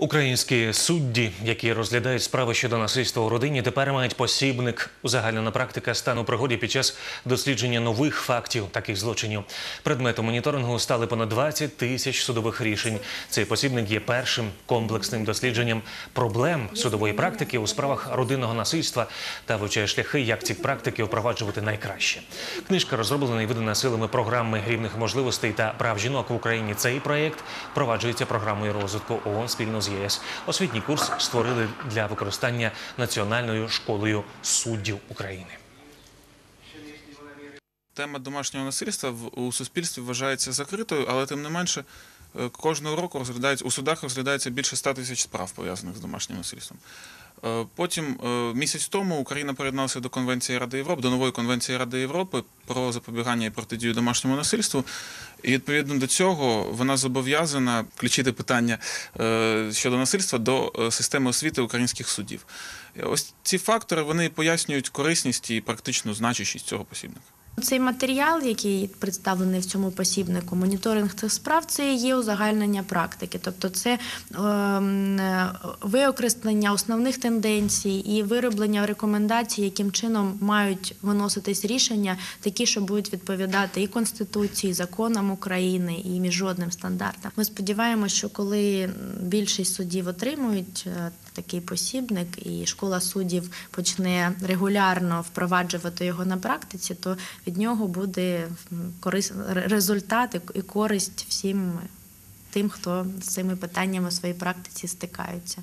Українські судді, які розглядають справи щодо насильства у родині, тепер мають посібник. Узагальнена практика стане у пригоді під час дослідження нових фактів таких злочинів. Предметом моніторингу стали понад 20 тисяч судових рішень. Цей посібник є першим комплексним дослідженням проблем судової практики у справах родинного насильства та вивчає шляхи, як ці практики впроваджувати найкраще. Книжка розроблена і видана силами програми рівних можливостей та прав жінок в Україні. Цей проєкт впроваджується програмою розвитку ООН спільно з ЄС. Освітній курс створили для використання Національною школою суддів України. Тема домашнього насильства у суспільстві вважається закритою, але тим не менше кожного року розглядається у судах розглядається більше 100 тисяч справ пов'язаних з домашнім насильством. Е, Потім е, місяць тому Україна приєдналася до Конвенції Ради Європи, до нової конвенції Ради Європи про запобігання і протидію домашньому насильству. І відповідно до цього вона зобов'язана включити питання е, щодо насильства до е, системи освіти українських судів. Ось ці фактори вони пояснюють корисність і практичну значущість цього посібника. Цей матеріал, який представлений в цьому посібнику, моніторинг цих справ, це є узагальнення практики, тобто це ем, е, виокреслення основних тенденцій і вироблення рекомендацій, яким чином мають виноситись рішення, такі, що будуть відповідати і конституції, і законам України, і міжнародним стандартам. Ми сподіваємося, що коли більшість суддів отримують е, такий посібник, і школа суддів почне регулярно впроваджувати його на практиці, то від нього буде корис... результат і- користь всім тим, хто з цими питаннями в своїй практиці стикаються.